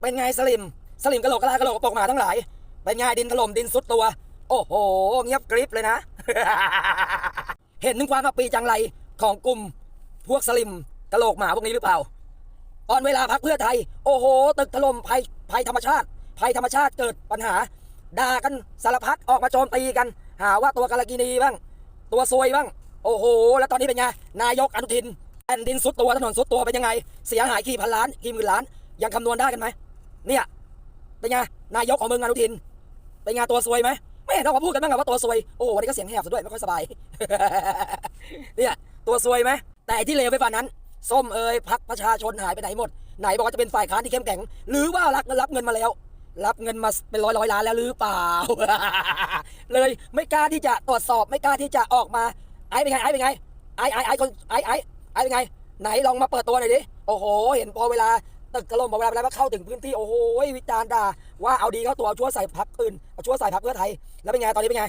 เป็นไงสลิม สลิมกระโหลกกะลากระโหลกกระโปรงหมาทั้งหลาย เป็นไงดินถล่มดินสุดตัว โอ้โห เงียบกริบเลยนะ เห็นถึงความอับปีจังไรของกลุ่มพวกสลิมกระโหลกหมาพวกนี้หรือเปล่า ตอนเวลาพักเพื่อไทย โอ้โห ตึกถล่มภัยภัยธรรมชาติ ภัยธรรมชาติเกิดปัญหา ด่ากันสารพัดออกมาโจมตีกัน หาว่าตัวกาลกินีบ้าง ตัวซวยบ้าง โอ้โห แล้วตอนนี้เป็นไง นายกอนุทินแผ่นดินสุดตัวถนนสุดตัวเป็นยังไง เสียหายกี่พันล้านกี่หมื่นล้าน ยังคำนวณได้กันไหม เนี่ยเป็นไงนายกของมึงอนุทิน เป็นไงตัวซวยไหมไม่เห็นเราพูดกันบ้างเหรอว่าตัวซวยโอ้โหวันนี้ก็เสียงแหบซะด้วยไม่ค่อยสบายเนี่ยตัวซวยไหมแต่ที่เลวไปกว่านั้นส้มเอ่ยพักประชาชนหายไปไหนหมด ไหนบอกว่าจะเป็นฝ่ายค้านที่เข้มแข็ง หรือว่ารับเงินรับเงินมาแล้ว รับเงินมาเป็นร้อยร้อยล้านแล้วหรือเปล่า เลยไม่กล้าที่จะตรวจสอบไม่กล้าที่จะออกมา ไอ้เป็นไงไอ้เป็นไงไอ้ไอ้ไอ้คนไอ้ไอ้ไอ้เป็นไง ไหนลองมาเปิดตัวหน่อยดิโอ้โห เห็นพอเวลา ตึกกระลมพอกเวลาเวลาเข้าถึงพื้นที่โอ้โหวิจารณ์ด่าว่าเอาดีเข้าตัวเอาชั่วใส่พักอื่นเอาชั่วใส่พักเพื่อไทยแล้วเป็นไงตอนนี้เป็นไง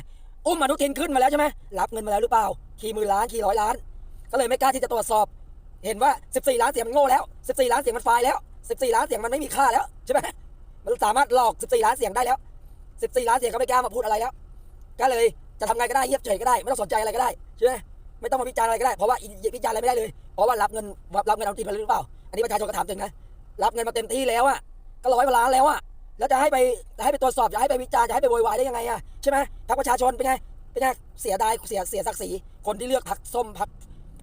อุ้มอนุทินขึ้นมาแล้วใช่ไหมรับเงินมาแล้วหรือเปล่ากี่มื่นล้านกี่ร้อยล้าน ก็เลยไม่กล้าที่จะตรวจสอบ เห็นว่า 14 ล้านเสียงมันโง่แล้ว 14 ล้านเสียงมันไฟแล้ว 14 ล้านเสียงมันไม่มีค่าแล้วใช่ไหมมันสามารถหลอก 14 ล้านเสียงได้แล้ว 14 ล้านเสียงก็ไม่กล้ามาพูดอะไรแล้ว ก็เลยจะทำไงก็ได้เงียบเฉยก็ได้ ไม่ต้องสนใจอะไรก็ได้ใช่ไหมไม่ต้องมาวิจารณ์อะไรก็ได้เพราะว่าวิจารณ์อะไรไม่ได้เลยเพราะว่ารับเงินรับเงินเอาทีมาหรือเปล่า อันนี้ประชาชนก็ถามถึงนะ รับเงินมาเต็มที่แล้วอะก็ร้อยกว่าล้านแล้วอะแล้วจะให้ไปจะให้ไปตรวจสอบจะให้ไปวิจารณ์จะให้ไปโวยวายได้ยังไงอะใช่ไหมพรรคประชาชนเป็นไงเป็นไงเสียดายเสียเสียศักดิ์ศรีคนที่เลือกพรรคส้มพรรค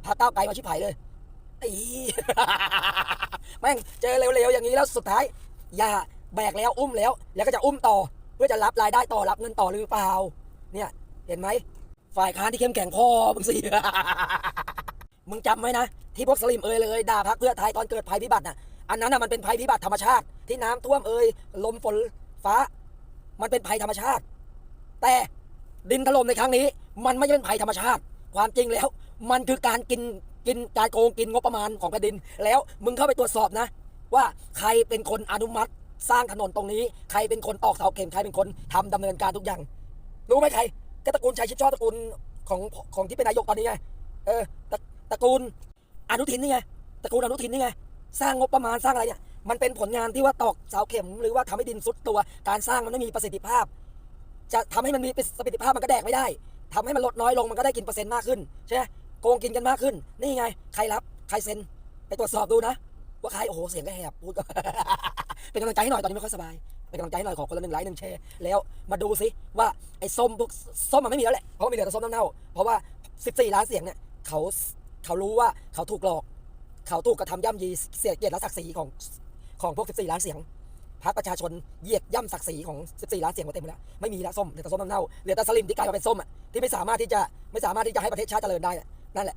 พรรคก้าวไกลมาชิบหายเลยอีแม่งเจอเร็วๆอย่างนี้แล้วสุดท้าย อย่าแบกแล้วอุ้มแล้ว แล้วก็จะอุ้มต่อ เพื่อจะรับรายได้ต่อรับเงินต่อหรือเปล่า เนี่ยเห็นไหมฝ่ายค้านที่เข้มแข็งพ่อมึงสิมึงจำไว้นะ ที่พวกสลิมเอ่ยเลยด่าพักเพื่อไทยตอนเกิดภัยพิบัติน่ะ อันนั้นน่ะมันเป็นภัยพิบัติธรรมชาติ ที่น้ำท่วมเอ่ยลมฝนฟ้า มันเป็นภัยธรรมชาติ แต่ดินถล่มในครั้งนี้ มันไม่ใช่เป็นภัยธรรมชาติ ความจริงแล้ว มันคือการกินกินการโกงกินงบประมาณของแผ่นดิน แล้วมึงเข้าไปตรวจสอบนะ ว่าใครเป็นคนอนุมัติสร้างถนนตรงนี้ ใครเป็นคนตอกเสาเข็มใครเป็นคนทำดำเนินการทุกอย่าง รู้ไหมใครก็ตระกูลชัยชิดชอบตระกูลของของที่เป็นนายกตอนนี้ไงเออตระกูลอนุทินนี่ไงตระกูลอนุทินนี่ไง สร้างงบประมาณสร้างอะไรเนี่ยมันเป็นผลงานที่ว่าตอกเสาเข็มหรือว่าทำให้ดินซุดตัว การสร้างมันไม่มีประสิทธิภาพ จะทำให้มันมีประสิทธิภาพมันก็แดกไม่ได้ทำให้มันลดน้อยลงมันก็ได้กินเปอร์เซ็นต์มากขึ้นใช่ไหมโกงกินกันมากขึ้น นี่ไง ใครรับ ใครเซ็น ไปตรวจสอบดูนะ ว่าใคร โอ้โห เสียงก็แหบพูดก็เป็นกำลังใจให้หน่อย ตอนนี้ไม่ค่อยสบาย เป็นกำลังใจให้หน่อย ขอคนละหนึ่งไลค์หนึ่งแชร์ แล้วมาดูซิว่าไอ้ส้มพวกส้มมันไม่มีแล้วแหละ เพราะมีเหลือแต่ส้มน้ำเน่า เพราะว่า 14 ล้านเสียงเนี่ยเขาเขารู้ว่าเขาถูกหลอก เขาถูกกระทำย่ำยีเสียเกียรติและศักดิ์ศรีของของพวก 14 ล้านเสียงพรรคประชาชนเหยียดย่ำศักดิ์ศรีของ 14 ล้านเสียงมาเต็มไปแล้วไม่มีล้วส้มเหลือแต่ส้มน้ำเน่าเหลือแต่สลิมที่กลายมาเป็นส้มอะที่ไม่สามารถที่จะไม่สามารถที่จะให้ประเทศชาติเจริญได้นั่นแหละ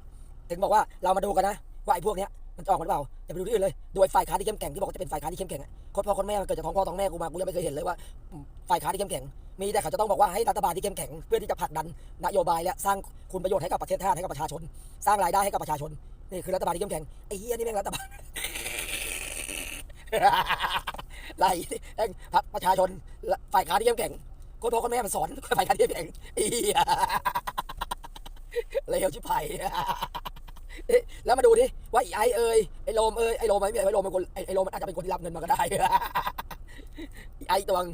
ถึงบอกว่าเรามาดูกันนะว่าไอ้พวกเนี้ยมันจะออกมาหรือเปล่าอย่าไปดูที่อื่นเลยโดยฝ่ายค้านที่เข้มแข็งที่บอกว่าจะเป็นฝ่ายค้านที่เข้มแข็งคนพ่อคนแม่มันเกิดจากท้องพ่อท้องแม่กูมากูยังไม่เคยเห็นเลยว่าฝ่ายค้านที่เข้มแข็งมีแต่เขาจะต้องบอกว่าให้รัฐบาลที่เข้มแข็งเพื่อที่จะผลักดันนโยบายและสร้างคุณประโยชน์ให้กับประเทศชาติให้กับประชาชน สร้างรายได้ให้กับประชาชน นี่คือรัฐบาลที่เข้มแข็งไอ้เหี้ยนี่แม่งรัฐบาลไล่แม่งพรรคประชาชนฝ่ายค้านที่เข้มแข็งคนพ่อคนแม่มันสอนฝ่ายค้านที่เข้มแข็งไอ้เหี้ยเลวชิบหายเอ๊ะแล้วมาดูดิว่าไอ้เอ้ยไอ้โลมเอ้ยไอ้โลมไอ้ไอ้โลมเป็นคนไอ้โลมมันอาจจะเป็นคนที่รับเงินมาก็ได้ไอ้ตัวง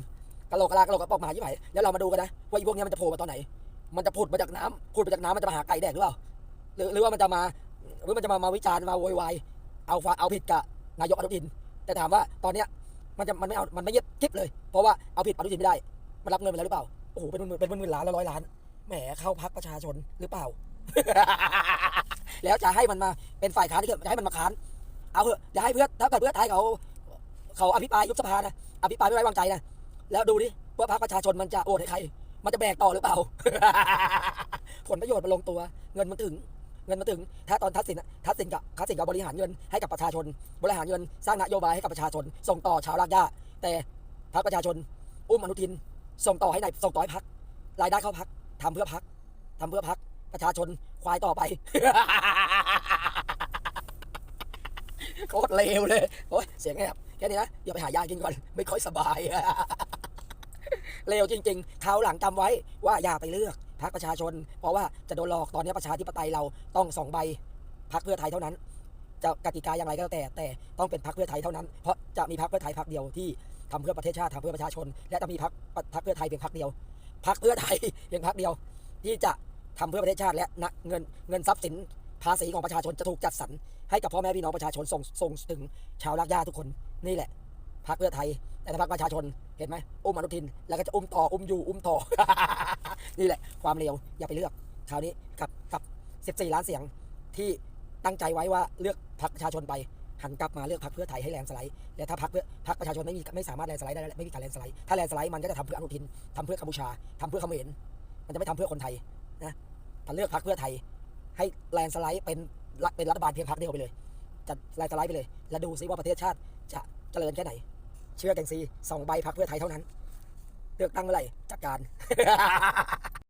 กะโหลกกะลากะโหลกกระปอกหมาชิบหายแล้วเรามาดูกันนะว่าไอ้พวกนี้มันจะโผล่มาตอนไหน มันจะผุดมาจากน้ำผุดมาจากน้ำมันจะมาหาไก่แดกหรือเปล่าหรือหรือว่ามันจะมา หรือมันจะมามาวิจารณ์มาโวยวายเอาฟ้าเอาผิดกับนายกอนุทิน แต่ถามว่าตอนเนี้ยมันจะมันไม่เอามันไม่เยึดกิ๊บเลย เพราะว่าเอาผิดอนุทินไม่ได้ มันรับเงินไปแล้วหรือเปล่าโอ้โหเป็นหมื่นเป็นหมื่นล้านแล้วร้อยล้านแหมเข้าพักประชาชนหรือเปล่า แล้วจะให้มันมาเป็นฝ่ายค้านที่จะให้มันมาค้านเอาเถอะอย่าให้เพื่อถ้าเกิดเพื่อไทยเขาเขาอภิปรายยุบสภานะอภิปรายไม่ไว้วางใจนะแล้วดูดิว่าพรรคประชาชนมันจะโอวตให้ใคร มันจะแบกต่อหรือเปล่า ผลประโยชน์มันลงตัว เงินมันถึง เงินมันถึงถ้าตอนทักษิณอะทักษิณกับทักษิณกับบริหารเงินให้กับประชาชน บริหารเงินสร้างนโยบายให้กับประชาชน ส่งต่อชาวรากหญ้าแต่พรรคประชาชน อุ้มอนุทิน ส่งต่อให้ไหนส่งต่อให้พักรายได้เข้าพักทำเพื่อพักทำเพื่อพักประชาชนควายต่อไปโคตรเลวเลยโอ้ยเสียงแหบแค่นี้นะเดี๋ยวไปหายากินก่อนไม่ค่อยสบายเลวจริงๆคราวหลังจำไว้ว่าอย่าไปเลือก พรรคประชาชน เพราะว่าจะโดนหลอกตอนนี้ประชาธิปไตยเราต้องสองใบพรรคเพื่อไทยเท่านั้น จะกติกาอย่างไรก็แล้วแต่ แต่ต้องเป็นพรรคเพื่อไทยเท่านั้น เพราะจะมีพรรคเพื่อไทยพรรคเดียวที่ทำเพื่อประเทศชาติทำเพื่อประชาชน และจะมีพรรคพรรคเพื่อไทยเพียงพรรคเดียวพรรคเพื่อไทยเพียงพรรคเดียว ที่จะทำเพื่อประเทศชาติและนะเงินเงินทรัพย์สินภาษีของประชาชนจะถูกจัดสรรให้กับพ่อแม่พี่น้องประชาชนส่งส่งถึงชาวรากหญ้าทุกคนนี่แหละพรรคเพื่อไทย แต่ถ้าพรรคประชาชนเห็นไหมอุ้มอนุทิน แล้วก็จะอุ้มต่ออุ้มอยู่อุ้มต่อ นี่แหละความเร็วอย่าไปเลือกคราวนี้กับกับ 14 ล้านเสียงที่ตั้งใจไว้ว่าเลือกพรรคประชาชนไปหันกลับมาเลือกพรรคเพื่อไทยให้แลนสไลด์และถ้าพรรคเพื่อพรรคประชาชนไม่มีไม่สามารถแลนสไลด์ได้ไม่มีการแลนสไลด์ถ้าแลนสไลด์มันก็จะทำเพื่ออนุทินทำเพื่อกัมพูชาทำเพื่อเขมรมันจะไม่ทำเพื่อคนไทยนะถ้าเลือกพรรคเพื่อไทย ให้แลนสไลด์เป็นเป็นรัฐบาลเพียงพรรคเดียวไปเลยจะแลนสไลด์ไปเลย แล้วดูซิว่าประเทศชาติจะเจริญแค่ไหน เชื่อแกงซีสองใบพักเพื่อไทยเท่านั้นเลือกตั้งเมื่อไหร่จัดการ